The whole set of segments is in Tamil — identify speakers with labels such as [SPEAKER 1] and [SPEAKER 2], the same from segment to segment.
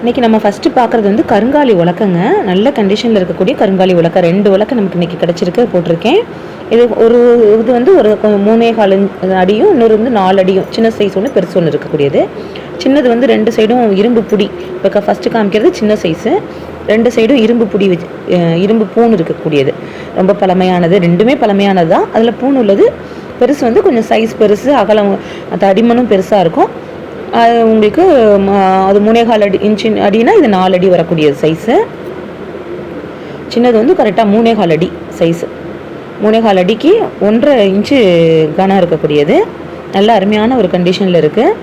[SPEAKER 1] இன்றைக்கி நம்ம ஃபஸ்ட்டு பார்க்குறது வந்து கருங்காலி உலக்கங்க. நல்ல கண்டிஷனில் இருக்கக்கூடிய கருங்காலி உலக்க. ரெண்டு உலக்கம் நமக்கு இன்றைக்கி கிடச்சிருக்கு போட்டிருக்கேன். இது ஒரு இது வந்து ஒரு மூணே கால் அடியும் இன்னொரு வந்து நாலு அடியும். சின்ன சைஸ் ஒன்று பெருசு ஒன்று இருக்கக்கூடியது. சின்னது வந்து ரெண்டு சைடும் இரும்பு புடி. இப்போ ஃபஸ்ட்டு காமிக்கிறது சின்ன சைஸு ரெண்டு சைடும் இரும்பு புடி வச்சு இரும்பு பூண் இருக்கக்கூடியது. ரொம்ப பழமையானது. ரெண்டுமே பழமையானது தான் அதில் பூண் உள்ளது. பெருசு வந்து கொஞ்சம் சைஸ் பெருசு அகலம் தடிமனும் பெருசாக இருக்கும். அது உங்களுக்கு அது மூணேகால் அடி இன்ச்சு அடினா இது நாலு அடி வரக்கூடிய சைஸு சின்னது வந்து கரெக்டாக மூணேகால் அடி சைஸு மூணேகால் அடிக்கு ஒன்றரை இன்ச்சு கனம் இருக்கக்கூடியது. நல்ல அருமையான ஒரு கண்டிஷனில் இருக்குது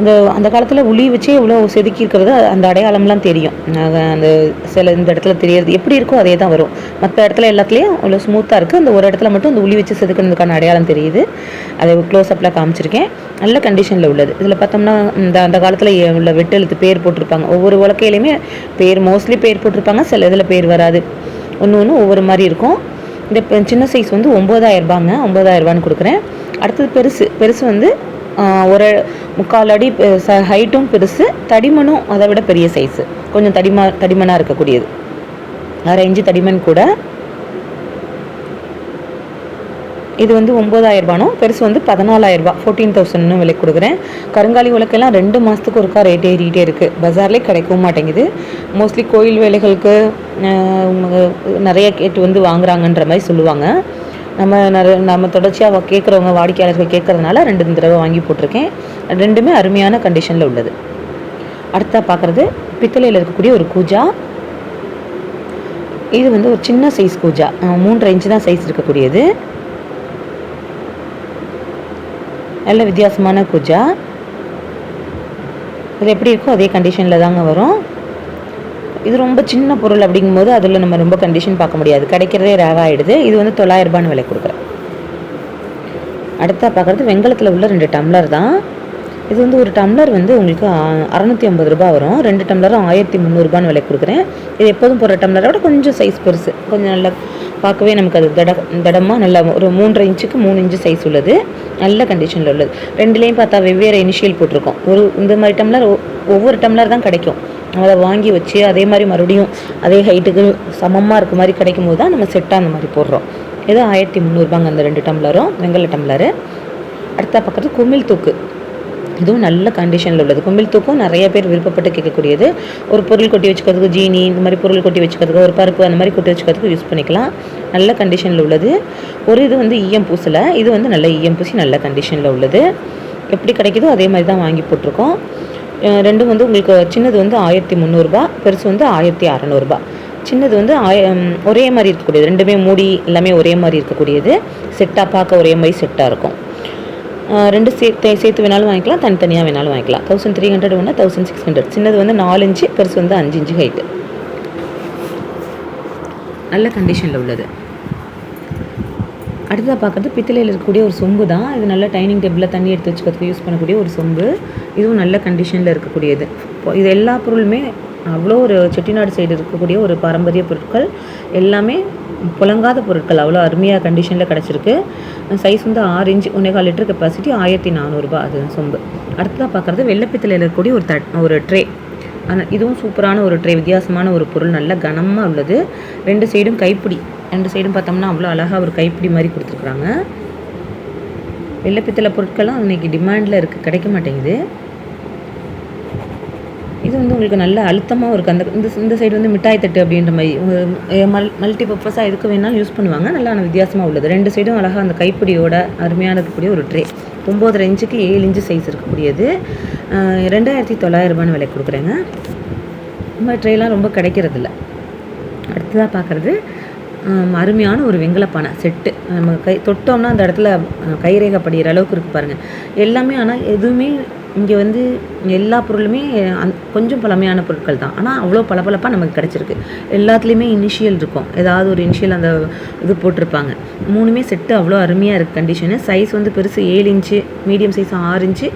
[SPEAKER 1] அந்த அந்த காலத்தில் உளி வச்சே இவ்வளோ செதுக்கியிருக்கிறது அந்த அடையாளம்லாம் தெரியும். அந்த சில இந்த இடத்துல தெரியறது எப்படி இருக்கோ அதே தான் வரும். மற்ற இடத்துல எல்லாத்துலேயும் அவ்வளோ ஸ்மூத்தாக இருக்குது அந்த ஒரு இடத்துல மட்டும் அந்த உளி வச்சு செதுக்கிறதுக்கான அடையாளம் தெரியுது. அதை க்ளோஸ்அப்பில் காமிச்சிருக்கேன். நல்ல கண்டிஷனில் உள்ளது. இதில் பார்த்தோம்னா இந்த அந்த காலத்தில் உள்ள வெட்டெழுத்து பேர் போட்டிருப்பாங்க. ஒவ்வொரு உலக்கையிலையுமே பேர் மோஸ்ட்லி பேர் போட்டிருப்பாங்க. சில இதில் பேர் வராது. ஒன்று ஒன்று ஒவ்வொரு மாதிரி இருக்கும். இந்த சின்ன சைஸ் வந்து ஒம்பதாயிரம் ரூபாங்க. ஒம்பதாயிரம் ரூபான்னு கொடுக்குறேன். அடுத்தது பெருசு. பெருசு வந்து ஒரு முக்கால் அடி ஹைட்டும் பெருசு தடிமனும் அதை விட பெரிய சைஸு கொஞ்சம் தடிமா தடிமனாக இருக்கக்கூடியது. அரை இன்ச்சு தடிமன் கூட. இது வந்து ஒம்பதாயிரம் ரூபானும் பெருசு வந்து பதினாலாயிரம் ரூபா ஃபோர்டீன் தௌசண்ட்னு விலை கொடுக்குறேன். கருங்காலி உலக்கெல்லாம் ரெண்டு மாதத்துக்கு ஒருக்கா ரேட் ஏறிக்கிட்டே இருக்குது பஜார்லேயே கிடைக்கவும் மாட்டேங்குது. மோஸ்ட்லி கோயில் வேலைகளுக்கு நிறைய கேட்டு வந்து வாங்குறாங்கன்ற மாதிரி சொல்லுவாங்க. நம்ம நிறைய நம்ம தொடர்ச்சியாக கேட்குறவங்க வாடிக்கையாளர்கள் கேட்குறதுனால ரெண்டு தடவை வாங்கி போட்டிருக்கேன். ரெண்டுமே அருமையான கண்டிஷனில் உள்ளது. அடுத்தா பார்க்குறது பித்தளையில் இருக்கக்கூடிய ஒரு கூஜா. இது வந்து ஒரு சின்ன சைஸ் கூஜா. மூன்றரை இன்ச்சு தான் சைஸ் இருக்கக்கூடியது. நல்ல வித்தியாசமான கூஜா. இது எப்படி இருக்கோ அதே கண்டிஷனில் தாங்க வரும். இது ரொம்ப சின்ன பொருள் அப்படிங்கும்போது அதில் நம்ம ரொம்ப கண்டிஷன் பார்க்க முடியாது. கிடைக்கிறதே ரேர் ஆகிடுது இது வந்து தொள்ளாயிரம் ரூபான்னு விலை கொடுக்குறேன். அடுத்தா பார்க்குறது வெங்கலத்தில் உள்ள ரெண்டு டம்ளர் தான். இது வந்து ஒரு டம்ளர் வந்து உங்களுக்கு அறநூற்றி ஐம்பது ரூபாய் வரும். ரெண்டு டம்ளரும் ஆயிரத்தி முந்நூறுபான்னு விலை கொடுக்குறேன். இது எப்போதும் போடுற டம்ளரை விட கொஞ்சம் சைஸ் பெருசு. கொஞ்சம் நல்லா பார்க்கவே நமக்கு அது தட தடமாக நல்லா ஒரு மூன்றரை இன்ச்சுக்கு மூணு இன்ச்சு சைஸ் உள்ளது. நல்ல கண்டிஷனில் உள்ளது. ரெண்டுலேயும் பார்த்தா வெவ்வேறு இனிஷியல் போட்டிருக்கோம். ஒரு இந்த மாதிரி டம்ளர் ஒவ்வொரு டம்ளர் தான் கிடைக்கும். அதை வாங்கி வச்சு அதே மாதிரி மறுபடியும் அதே ஹைட்டுக்கு சமமாக இருக்க மாதிரி கிடைக்கும் போது தான் நம்ம செட்டாக அந்த மாதிரி போடுறோம். இது ஆயிரத்தி முந்நூறுபாங்க அந்த ரெண்டு டம்ளரும் வெங்கல டம்ளரு அடுத்த பக்கத்து குமிழ் தூக்கு. இதுவும் நல்ல கண்டிஷனில் உள்ளது. கும்பில் தூக்கும் நிறைய பேர் விருப்பப்பட்டு கேட்கக்கூடியது. ஒரு பொருள் கொட்டி வச்சுக்கிறதுக்கு ஜீனி இந்த மாதிரி பொருள் கொட்டி வச்சுக்கிறதுக்கு ஒரு பருப்பு அந்த மாதிரி கொட்டி வச்சுக்கிறதுக்கு யூஸ் பண்ணிக்கலாம். நல்ல கண்டிஷனில் உள்ளது. ஒரு இது வந்து ஈயம் பூசலை. இது வந்து நல்ல ஈயம் பூசி நல்ல கண்டிஷனில் உள்ளது. எப்படி கிடைக்குதோ அதே மாதிரி தான் வாங்கி போட்டிருக்கோம். ரெண்டும் வந்து உங்களுக்கு சின்னது வந்து ஆயிரத்தி முந்நூறுரூபா பெருசு வந்து ஆயிரத்தி அறநூறுபா. சின்னது வந்து ஆய ஒரே மாதிரி இருக்கக்கூடியது. ரெண்டுமே மூடி எல்லாமே ஒரே மாதிரி இருக்கக்கூடியது. செட்டாக பார்க்க ஒரே மாதிரி செட்டாக இருக்கும். ரெண்டு சேர்த்து சேர்த்து வேணாலும் வாங்கிக்கலாம் தனித்தனியாக வேணாலும் வாங்கிக்கலாம். தௌசண்ட் த்ரீ ஹண்ட்ரட் ஒன்று தௌசண்ட் சிக்ஸ் ஹண்ட்ரட் சின்னது வந்து நாலு இன்ச்சு பெருசு வந்து அஞ்சு இன்ச்சு ஹைட்டு நல்ல கண்டிஷனில் உள்ளது. அடுத்ததாக பார்க்குறது பித்தளையில் இருக்கக்கூடிய ஒரு சொம்பு தான். இது நல்ல டைனிங் டேபிளில் தண்ணி எடுத்து வச்சுக்கிறதுக்கு யூஸ் பண்ணக்கூடிய ஒரு சொம்பு. இதுவும் நல்ல கண்டிஷனில் இருக்கக்கூடியது. இது எல்லா பொருளுமே அவ்வளோ ஒரு செட்டிநாடு சைடு இருக்கக்கூடிய ஒரு பாரம்பரிய பொருட்கள். எல்லாமே புழங்காத பொருட்கள் அவ்வளோ அருமையாக கண்டிஷனில் கிடச்சிருக்கு. சைஸ் வந்து ஆறு இன்ச் ஒன்றேகால் லிட்டர் கெப்பாசிட்டி ஆயிரத்தி நானூறுரூபா அது சொம்பு. அடுத்ததாக பார்க்குறது வெள்ளப்பித்தில் இருக்கக்கூடிய ஒரு தட் ஒரு ட்ரே ஆனால் இதுவும் சூப்பரான ஒரு ட்ரே வித்தியாசமான ஒரு பொருள் நல்ல கனமாக உள்ளது. ரெண்டு சைடும் கைப்பிடி. ரெண்டு சைடும் பார்த்தோம்னா அவ்வளோ அழகாக ஒரு கைப்பிடி மாதிரி கொடுத்துருக்குறாங்க. வெள்ளப்பித்தளை பொருட்கள்லாம் இன்றைக்கி டிமாண்டில் இருக்குது கிடைக்க மாட்டேங்குது. இது வந்து உங்களுக்கு நல்ல அழுத்தமாக இருக்குது அந்த இந்த இந்த சைடு வந்து மிட்டாய் தட்டு அப்படின்ற மாதிரி மல் மல்டி பர்பஸாக எதுக்கு வேணாலும் யூஸ் பண்ணுவாங்க. நல்லா வித்தியாசமாக உள்ளது. ரெண்டு சைடும் அழகாக அந்த கைப்பிடியோட அருமையான இருக்கக்கூடிய ஒரு ட்ரே ஒம்போதரை இன்ச்சுக்கு ஏழு இன்ச்சு சைஸ் இருக்கக்கூடியது. ரெண்டாயிரத்தி தொள்ளாயிரம் ரூபான்னு விலை கொடுக்குறேங்க. இந்த மாதிரி ட்ரேலாம் ரொம்ப கிடைக்கிறதில்ல. அடுத்ததாக பார்க்குறது அருமையான ஒரு வெங்கலப்பானை செட்டு நம்ம கை தொட்டோம்னா அந்த இடத்துல கைரேகை படிகிற அளவுக்கு இருக்குது பாருங்கள் எல்லாமே ஆனால் எதுவுமே இங்கே வந்து எல்லா பொருளுமே அந் கொஞ்சம் பழமையான பொருட்கள் தான். ஆனால் அவ்வளோ பளபளப்பாக நமக்கு கிடச்சிருக்கு. எல்லாத்துலேயுமே இனிஷியல் இருக்கும். ஏதாவது ஒரு இனிஷியல் அந்த இது போட்டிருப்பாங்க. மூணுமே செட்டு அவ்வளோ அருமையாக இருக்குது கண்டிஷனு சைஸ் வந்து பெருசு ஏழு இன்ச்சு மீடியம் சைஸ் ஆறு இன்ச்சு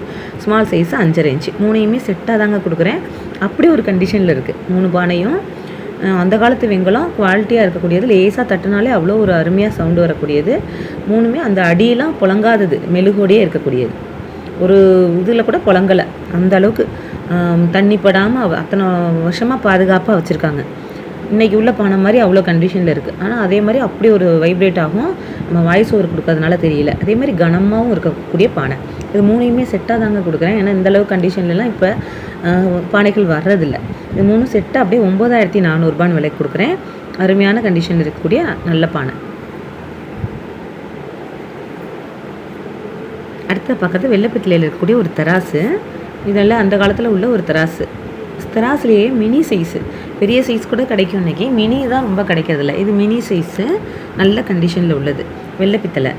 [SPEAKER 1] ஸ்மால் சைஸ் அஞ்சரை இன்ச்சு. மூணையுமே செட்டாக தாங்க கொடுக்குறேன். அப்படி ஒரு கண்டிஷனில் இருக்குது மூணு பானையும் அந்த காலத்து வெங்கலம் குவாலிட்டியாக இருக்கக்கூடியது. லேசாக தட்டினாலே அவ்வளோ ஒரு அருமையாக சவுண்டு வரக்கூடியது. மூணுமே அந்த அடியெல்லாம் புழங்காதது மெழுகோடையே இருக்கக்கூடியது. ஒரு இதில் கூட புழங்கலை. அந்த அளவுக்கு தண்ணி படாமல் அத்தனை வருஷமாக பாதுகாப்பாக வச்சுருக்காங்க. இன்றைக்கி உள்ள பானை மாதிரி அவ்வளோ கண்டிஷனில் இருக்குது ஆனால் அதே மாதிரி அப்படி ஒரு வைப்ரேட் ஆகும். நம்ம வாய்ஸ் ஓவர் கொடுக்கறதுனால தெரியல. அதே மாதிரி கனமாகவும் இருக்கக்கூடிய பானை. இது மூணையுமே செட்டாக தாங்க கொடுக்குறேன். ஏன்னா இந்த அளவு கண்டிஷன்லலாம் இப்போ பானைகள் வர்றதில்ல. இது மூணும் செட்டாக அப்படியே ஒம்பதாயிரத்தி நானூறுபான்னு விலைக்கு கொடுக்குறேன். அருமையான கண்டிஷனில் இருக்கக்கூடிய நல்ல பானை. அடுத்த பக்கத்து வெள்ளைப்பித்தளையில் இருக்கக்கூடிய ஒரு தராசு. இதெல்லாம் அந்த காலத்தில் உள்ள ஒரு தராசு. தராசுலேயே மினி சைஸு பெரிய சைஸ் கூட கிடைக்கும் இன்றைக்கி மினி தான் ரொம்ப கிடைக்கிறதில்ல. இது மினி சைஸு நல்ல கண்டிஷனில் உள்ளது. வெள்ளைப்பித்தளை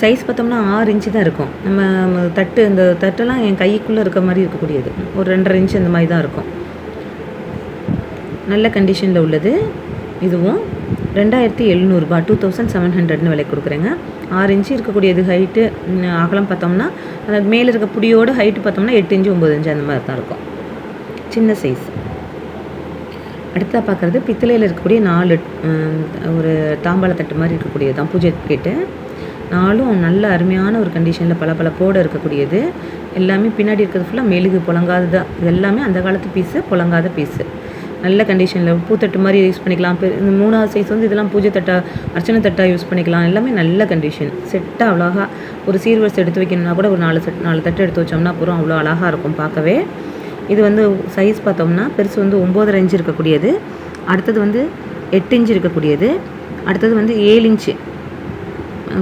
[SPEAKER 1] சைஸ் பார்த்தோம்னா ஆறு இன்ச்சு தான் இருக்கும். நம்ம தட்டு இந்த தட்டெல்லாம் என் கைக்குள்ளே இருக்க மாதிரி இருக்கக்கூடியது. ஒரு ரெண்டரை இன்ச்சு அந்த மாதிரி தான் இருக்கும். நல்ல கண்டிஷனில் உள்ளது. இதுவும் ரெண்டாயிரத்தி எழுநூறுபா டூ தௌசண்ட் செவன் ஹண்ட்ரட்னு விலை கொடுக்குறேங்க. ஆறு இன்ச்சு இருக்கக்கூடியது ஹைட்டு அகலம் பார்த்தோம்னா அந்த மேலே இருக்க புடியோட ஹைட்டு பார்த்தோம்னா எட்டு இன்ச்சு ஒம்பது இன்ச்சு அந்த மாதிரி தான் இருக்கும். சின்ன சைஸ் அடுத்தா பார்க்குறது பித்தளையில் இருக்கக்கூடிய நாலு ஒரு தாம்பாள தட்டு மாதிரி இருக்கக்கூடியது தான் பூஜை கேட்டு நாலும் நல்ல அருமையான ஒரு கண்டிஷனில் பல பல கோடை இருக்கக்கூடியது. எல்லாமே பின்னாடி இருக்கிறது ஃபுல்லாக மெழுகு புழங்காதது இது எல்லாமே அந்த காலத்து பீஸு புழங்காத பீஸு நல்ல கண்டிஷனில் பூத்தட்டு மாதிரி யூஸ் பண்ணிக்கலாம். இந்த மூணாவது சைஸ் வந்து இதெல்லாம் பூஜை தட்டா அர்ச்சனை தட்டாக யூஸ் பண்ணிக்கலாம். எல்லாமே நல்ல கண்டிஷன் செட்டாக அழகாக ஒரு சீர்வரிசை எடுத்து வைக்கணும்னா கூட ஒரு நாலு செட் நாலு தட்டு எடுத்து வச்சோம்னா அப்புறம் அவ்வளோ அழகாக இருக்கும் பார்க்கவே. இது வந்து சைஸ் பார்த்தோம்னா பெருசு வந்து ஒம்போதரை இன்ச்சு இருக்கக்கூடியது. அடுத்தது வந்து எட்டு இன்ச்சு இருக்கக்கூடியது. அடுத்தது வந்து ஏழு இன்ச்சு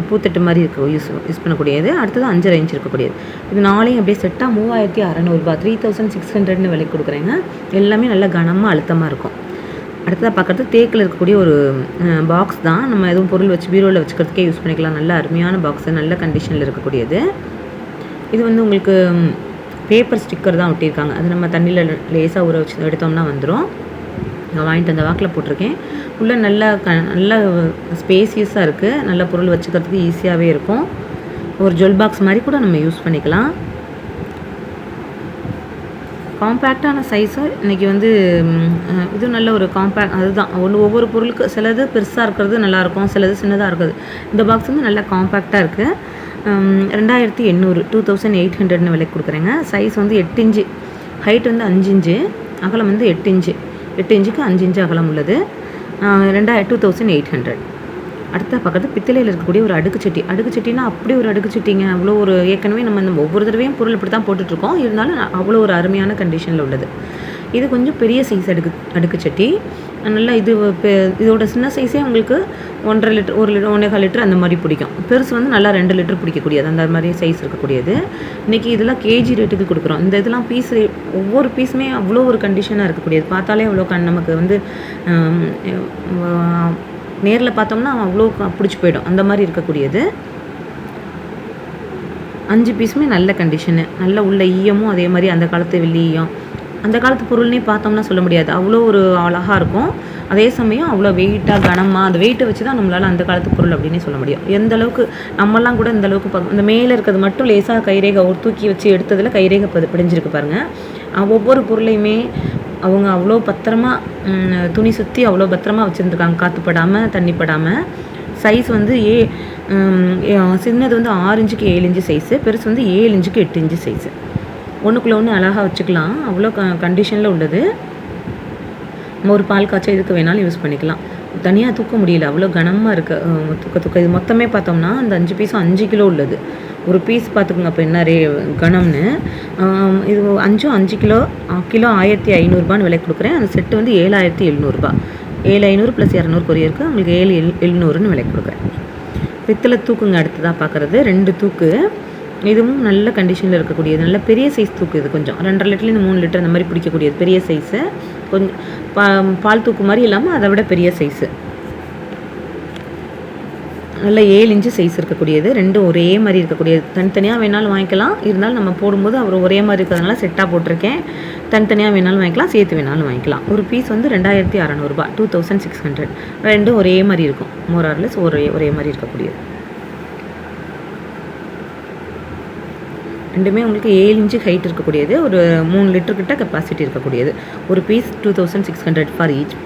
[SPEAKER 1] பூத்தட்டு மாதிரி இருக்க யூஸ் யூஸ் பண்ணக்கூடியது. அடுத்தது அஞ்சரை இன்ச் இருக்கக்கூடியது. இது நாளையும் அப்படியே செட்டாக மூவாயிரத்தி அறநூறுபா த்ரீ தௌசண்ட் சிக்ஸ் ஹண்ட்ரட்னு விலைக்கு கொடுக்குறேங்க. எல்லாமே நல்லா கனமாக அழுத்தமாக இருக்கும். அடுத்ததாக பார்க்குறது தேக்கில் இருக்கக்கூடிய ஒரு பாக்ஸ் தான். நம்ம எதுவும் பொருள் வச்சு பீரோவில் வச்சுக்கிறதுக்கே யூஸ் பண்ணிக்கலாம். நல்ல அருமையான பாக்ஸு நல்ல கண்டிஷனில் இருக்கக்கூடியது. இது வந்து உங்களுக்கு பேப்பர் ஸ்டிக்கர் தான் ஒட்டியிருக்காங்க. அது நம்ம தண்ணியில் லேசாக ஊற வச்சு எடுத்தோம்னா வந்துடும் நான் வாங்கிட்டு அந்த வாக்கில் போட்டிருக்கேன். உள்ளே நல்லா க நல்ல ஸ்பேசியஸாக இருக்குது நல்ல பொருள் வச்சுக்கிறதுக்கு ஈஸியாகவே இருக்கும். ஒரு ஜுவல் பாக்ஸ் மாதிரி கூட நம்ம யூஸ் பண்ணிக்கலாம். காம்பேக்டான சைஸு. இன்றைக்கி வந்து இது நல்ல ஒரு காம்பேக்ட் அதுதான். ஒன்று ஒவ்வொரு பொருளுக்கு சிலது பெருசாக இருக்கிறது நல்லாயிருக்கும் சிலது சின்னதாக இருக்குது. இந்த பாக்ஸ் வந்து நல்லா காம்பேக்டாக இருக்குது ரெண்டாயிரத்தி எண்ணூறு டூ தௌசண்ட் எயிட் ஹண்ட்ரட்னு விலைக்கு கொடுக்குறேங்க. சைஸ் வந்து எட்டு இன்ச்சு. ஹைட் வந்து அஞ்சு இன்ச்சு. அகலம் வந்து எட்டு இன்ச்சு. எட்டு இன்ச்சுக்கு அஞ்சு இன்ச்சு அகலம் உள்ளது. ரெண்டாயிரம் டூ தௌசண்ட் எயிட் ஹண்ட்ரட் அடுத்த பக்கத்து பித்தளையில் இருக்கக்கூடிய ஒரு அடுக்கு சட்டி. அடுக்கு சட்டினா அப்படி ஒரு அடுக்கு சட்டிங்க. அவ்வளோ ஒரு ஏற்கனவே நம்ம இந்த ஒவ்வொரு தடவையும் பொருள் இப்படி தான் போட்டுட்ருக்கோம் இருந்தாலும் அவ்வளோ ஒரு அருமையான கண்டிஷனில் உள்ளது. இது கொஞ்சம் பெரிய சைஸ் அடுக்கு அடுக்கு சட்டி. நல்லா இது பெ- இதோட சின்ன சைஸே உங்களுக்கு ஒன்றரை லிட்டர் ஒரு லிட்டர் ஒன்றே கால் லிட்டர் அந்த மாதிரி பிடிக்கும். பெருசு வந்து நல்லா ரெண்டு லிட்டர் பிடிக்கக்கூடியது. அந்த மாதிரி சைஸ் இருக்கக்கூடியது. இன்றைக்கி இதெல்லாம் கேஜி ரேட்டுக்கு கொடுக்குறோம். இந்த இதெல்லாம் பீஸ் ஒவ்வொரு பீஸுமே அவ்வளோ ஒரு கண்டிஷனாக இருக்கக்கூடியது. பார்த்தாலே அவ்வளோ கண் நமக்கு வந்து நேரில் பார்த்தோம்னா அவ்வளோ பிடிச்சி போயிடும். அந்த மாதிரி இருக்கக்கூடியது. அஞ்சு பீஸுமே நல்ல கண்டிஷனு நல்ல உள்ள ஈயமும் அதே மாதிரி அந்த காலத்து வெள்ளி ஈயம் அந்த காலத்து பொருள்னே பார்த்தோம்னா சொல்ல முடியாது. அவ்வளோ ஒரு அழகாக இருக்கும். அதே சமயம் அவ்வளோ வெயிட்டாக கனமாக அந்த வெயிட்டை வச்சு தான் நம்மளால் அந்த காலத்து பொருள் அப்படின்னே சொல்ல முடியும். எந்த அளவுக்கு நம்மலாம் கூட இந்த அளவுக்கு பார்க்க இந்த மேலே இருக்கிறது மட்டும் லேசாக கைரேகை ஒரு தூக்கி வச்சு எடுத்ததில் கைரேகை பதி பிடிஞ்சிருக்கு பாருங்கள் ஒவ்வொரு பொருளையுமே அவங்க அவ்வளோ பத்திரமா துணி சுற்றி அவ்வளோ பத்திரமா வச்சுருந்துருக்காங்க. காற்றுப்படாமல் தண்ணிப்படாமல் தண்ணி படாமல் சைஸ் வந்து ஏ ஏ- சின்னது வந்து ஆறு இன்ச்சுக்கு ஏழு இன்ச்சு சைஸு பெருசு வந்து ஏழு இன்ச்சுக்கு எட்டு இன்ச்சு சைஸு ஒன்றுக்குள்ளே ஒன்று அழகாக வச்சுக்கலாம். அவ்வளோ க கண்டிஷனில் உள்ளது. நம்ம ஒரு பால் காய்ச்சல் இதுக்கு வேணாலும் யூஸ் பண்ணிக்கலாம். தனியாக தூக்க முடியல. அவ்வளோ கனமாக இருக்குது தூக்க தூக்க. இது மொத்தமே பார்த்தோம்னா அந்த அஞ்சு பீஸும் அஞ்சு கிலோ உள்ளது. ஒரு பீஸ் பார்த்துக்குங்க. அப்போ என்ன ரே கனம்னு. இது அஞ்சும் அஞ்சு கிலோ கிலோ ஆயிரத்தி ஐநூறுரூபான்னு விலை கொடுக்குறேன். அந்த செட்டு வந்து ஏழாயிரத்தி எழுநூறுபா ஏழு ஐநூறு ப்ளஸ் இரநூறு கொரியருக்கு உங்களுக்கு ஏழு எழு எழுநூறுன்னு விலை கொடுக்குறேன். பித்தளை தூக்குங்க. அடுத்ததாக பார்க்குறது. ரெண்டு தூக்கு. இதுவும் நல்ல கண்டிஷனில் இருக்கக்கூடியது. நல்ல பெரிய சைஸ் தூக்கு இது கொஞ்சம். ரெண்டரை லிட்டர்லேருந்து மூணு லிட்டர் அந்த மாதிரி பிடிக்கக்கூடியது. பெரிய சைஸு கொஞ்சம் பா பால் தூக்கு மாதிரி இல்லாமல் அதை விட பெரிய சைஸு நல்ல ஏழு இன்ச்சு சைஸ் இருக்கக்கூடியது. ரெண்டும் ஒரே மாதிரி இருக்கக்கூடியது. தனித்தனியாக வேணாலும் வாங்கிக்கலாம். இருந்தாலும் நம்ம போடும்போது அவர் ஒரே மாதிரி இருக்கிறதுனால செட்டாக போட்டிருக்கேன். தனித்தனியாக வேணாலும் வாங்கிக்கலாம். சேர்த்து வேணாலும் வாங்கிக்கலாம். ஒரு பீஸ் வந்து ரெண்டாயிரத்தி அறநூறுபா டூ தௌசண்ட் சிக்ஸ் ஹண்ட்ரட் ரெண்டும் ஒரே மாதிரி இருக்கும். மோரார்லெஸ் ஒரே ஒரே மாதிரி இருக்கக்கூடியது. ரெண்டுமே உங்களுக்கு ஏழு இன்ச்சு ஹைட் இருக்கக்கூடியது ஒரு மூணு லிட்டர் கிட்ட கெப்பாசிட்டி இருக்கக்கூடியது. ஒரு piece two thousand six hundred for each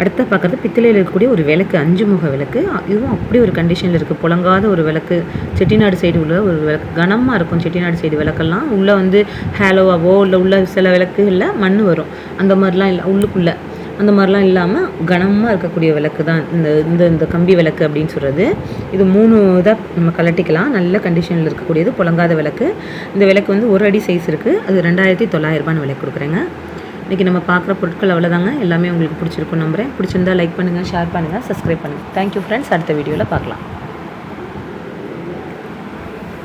[SPEAKER 1] அடுத்த பார்க்குறது பித்தளையில் இருக்கக்கூடிய ஒரு விளக்கு அஞ்சு முக விளக்கு. இதுவும் அப்படி ஒரு கண்டிஷனில் இருக்குது புழங்காத ஒரு விளக்கு செட்டிநாடு சைடு உள்ள ஒரு விளக்கு. கனமாக இருக்கும் செட்டிநாடு சைடு விளக்கெல்லாம். உள்ளே வந்து ஹேலோவாவோ இல்லை உள்ள சில விளக்குகளில் மண் வரும். அந்த மாதிரிலாம் இல்லை உள்ளுக்குள்ளே. அந்த மாதிரிலாம் இல்லாமல் கனமாக இருக்கக்கூடிய விளக்கு தான். இந்த இந்த இந்த கம்பி விளக்கு அப்படின்னு சொல்கிறது இது மூணு இதாக நம்ம கலட்டிக்கலாம் நல்ல கண்டிஷனில் இருக்கக்கூடியது புழங்காத விளக்கு. இந்த விளக்கு வந்து ஒரு அடி சைஸ் இருக்குது அது ரெண்டாயிரத்தி தொள்ளாயிரரூபான்னு விலை கொடுக்குறேங்க. இன்றைக்கி நம்ம பார்க்குற பொருட்கள் அவ்வளோதாங்க எல்லாமே உங்களுக்கு பிடிச்சிருக்கும் நம்புறேன். பிடிச்சிருந்தா லைக் பண்ணுங்கள் ஷேர் பண்ணுங்கள் சப்ஸ்கிரைப் பண்ணுங்கள் தேங்க்யூ ஃப்ரெண்ட்ஸ் அடுத்த வீடியோவில் பார்க்கலாம்.